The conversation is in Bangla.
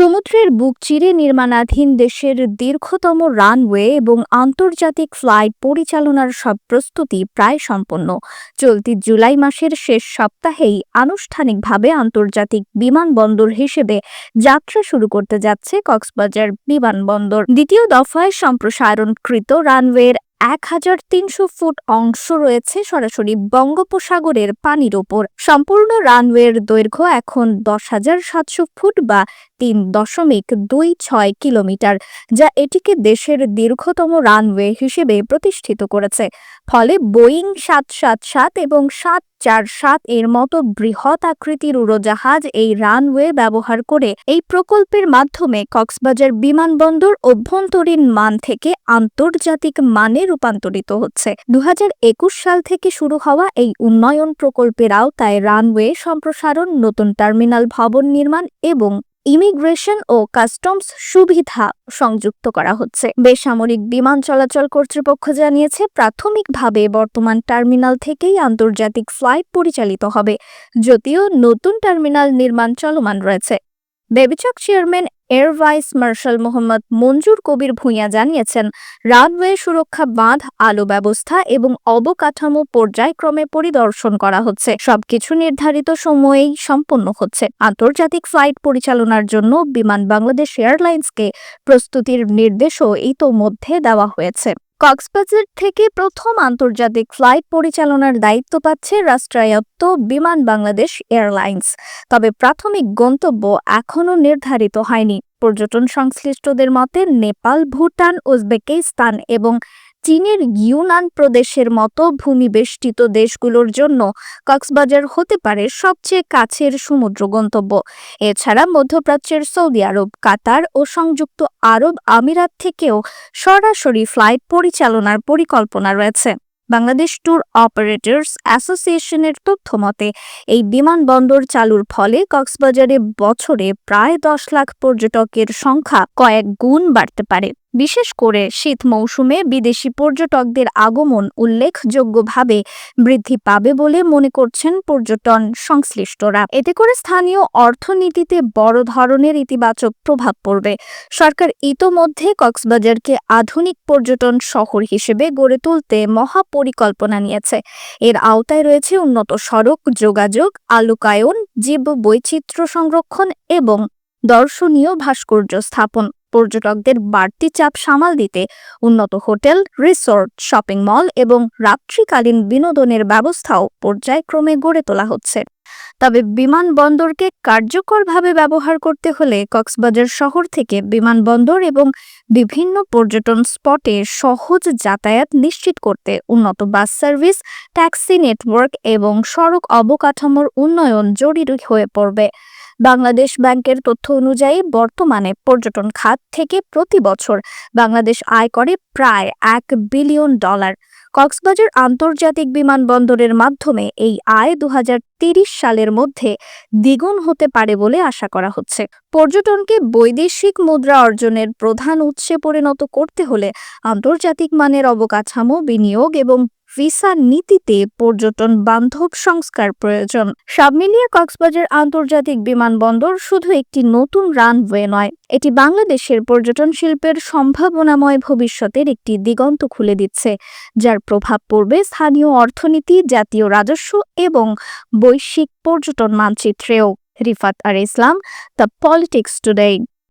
সমুদ্রের বুক চিরে নির্মাণাধীন দেশের দীর্ঘতম রানওয়ে এবং আন্তর্জাতিক ফ্লাইট পরিচালনার সব প্রস্তুতি প্রায় সম্পন্ন। চলতি জুলাই মাসের শেষ সপ্তাহেই আনুষ্ঠানিকভাবে আন্তর্জাতিক বিমানবন্দর হিসেবে যাত্রা শুরু করতে যাচ্ছে কক্সবাজার বিমানবন্দর। দ্বিতীয় দফায় সম্প্রসারণকৃত রানওয়ের এক হাজার তিনশো ফুট অংশ রয়েছে সরাসরি বঙ্গোপসাগরের পানির ওপর। সম্পূর্ণ রানওয়ের দৈর্ঘ্য এখন দশ হাজার সাতশো ফুট বা তিন দশমিক দুই ছয় কিলোমিটার, যা এটিকে দেশের দীর্ঘতম রানওয়ে হিসেবে প্রতিষ্ঠিত করেছে। ফলে বোয়িং সাত সাত সাত এবং সাত চার সাত এর মতো বৃহৎ আকৃতির উড়োজাহাজ এই রানওয়ে ব্যবহার করে এই প্রকল্পের মাধ্যমে কক্সবাজার বিমানবন্দর অভ্যন্তরীণ মান থেকে আন্তর্জাতিক মানে রূপান্তরিত হচ্ছে। দু হাজার একুশ সাল থেকে শুরু হওয়া এই উন্নয়ন প্রকল্পের আওতায় রানওয়ে সম্প্রসারণ, নতুন টার্মিনাল ভবন নির্মাণ এবং ইমিগ্রেশন ও কাস্টমস সুবিধা সংযুক্ত করা হচ্ছে। বেসামরিক বিমান চলাচল কর্তৃপক্ষ জানিয়েছে, প্রাথমিকভাবে বর্তমান টার্মিনাল থেকেই আন্তর্জাতিক ফ্লাইট পরিচালিত হবে, যদিও নতুন টার্মিনাল নির্মাণ চলমান রয়েছে। Bebichak chairman air vice marshal Mohammad Manjur Kabir Bhuiyan জানিয়েছেন, রানওয়ে সুরক্ষা বাঁধ, আলো ব্যবস্থা এবং অবকাঠামো পর্যায়ক্রমে পরিদর্শন করা হচ্ছে। সবকিছু নির্ধারিত সময়েই সম্পন্ন হচ্ছে। আন্তর্জাতিক ফ্লাইট পরিচালনার জন্য বিমান বাংলাদেশ এয়ারলাইন্সকে প্রস্তুতির নির্দেশও ইতোমধ্যে দেওয়া হয়েছে। কক্সবাজার থেকে প্রথম আন্তর্জাতিক ফ্লাইট পরিচালনার দায়িত্ব পাচ্ছে রাষ্ট্রায়ত্ত বিমান বাংলাদেশ এয়ারলাইন্স। তবে প্রাথমিক গন্তব্য এখনও নির্ধারিত হয়নি। পর্যটন সংশ্লিষ্টদের মতে, নেপাল, ভুটান, উজবেকিস্তান এবং চীনের ইউনান প্রদেশের মতো ভূমিবেষ্টিত দেশগুলোর জন্য কক্সবাজার হতে পারে সবচেয়ে কাছের সমুদ্র গন্তব্য। এছাড়া মধ্যপ্রাচ্যের সৌদি আরব, কাতার ও সংযুক্ত আরব আমিরাত থেকেও সরাসরি ফ্লাইট পরিচালনার পরিকল্পনা রয়েছে। বাংলাদেশ ট্যুর অপারেটর্স অ্যাসোসিয়েশনের তথ্য মতে, এই বিমানবন্দর চালুর ফলে কক্সবাজারে বছরে প্রায় দশ লাখ পর্যটকের সংখ্যা কয়েক গুণ বাড়তে পারে। বিশেষ করে শীত মৌসুমে বিদেশি পর্যটকদের আগমন উল্লেখযোগ্যভাবে বৃদ্ধি পাবে বলে মনে করছেন পর্যটন সংশ্লিষ্টরা। এতে করে স্থানীয় অর্থনীতিতে বড় ধরনের ইতিবাচক প্রভাব পড়বে। সরকার ইতোমধ্যে কক্সবাজারকে আধুনিক পর্যটন শহর হিসেবে গড়ে তুলতে মহাপরিকল্পনা নিয়েছে। এর আওতায় রয়েছে উন্নত সড়ক, যোগাযোগ, আলোকায়ন জীব বৈচিত্র্য সংরক্ষণ এবং দর্শনীয় ভাস্কর্য স্থাপন। পর্যটকদের বাড়তি চাপ সামাল দিতে উন্নত হোটেল, রিসোর্ট, শপিং মল এবং রাত্রিকালীন বিনোদনের ব্যবস্থাও পর্যায়ক্রমে গড়ে তোলা হচ্ছে। তবে বিমানবন্দরকে কার্যকরভাবে ব্যবহার করতে হলে কক্সবাজার শহর থেকে বিমানবন্দর এবং বিভিন্ন পর্যটন স্পটে সহজ যাতায়াত নিশ্চিত করতে উন্নত বাস সার্ভিস, ট্যাক্সি নেটওয়ার্ক এবং সড়ক অবকাঠামোর উন্নয়ন জরুরি হয়ে পড়বে। বাংলাদেশ ব্যাংকের তথ্য অনুযায়ী বর্তমানে পর্যটন খাত থেকে প্রতি বছর বাংলাদেশ আয় করে প্রায় এক বিলিয়ন ডলার। কক্সবাজার আন্তর্জাতিক বিমানবন্দরের মাধ্যমে এই আয় দু সালের মধ্যে দ্বিগুণ হতে পারে বলে আশা করা হচ্ছে। পর্যটনকে বৈদেশিক মুদ্রা অর্জনের প্রধান উৎসে পরিণত করতে হলে আন্তর্জাতিক মানের অবকাঠামো, বিনিয়োগ এবং ভিসা নীতিতে পর্যটন বান্ধব সংস্কার প্রয়োজন। সব মিলিয়ে কক্সবাজার আন্তর্জাতিক বিমানবন্দর শুধু একটি নতুন রানওয়ে নয়, এটি বাংলাদেশের পর্যটন শিল্পের সম্ভাবনাময় ভবিষ্যতের একটি দিগন্ত খুলে দিচ্ছে, যার প্রভাব পড়বে স্থানীয় অর্থনীতি, জাতীয় রাজস্ব এবং বৈশ্বিক পর্যটন মানচিত্রেও। রিফাত আর ইসলাম, দ্য পলিটিক্স টুডে।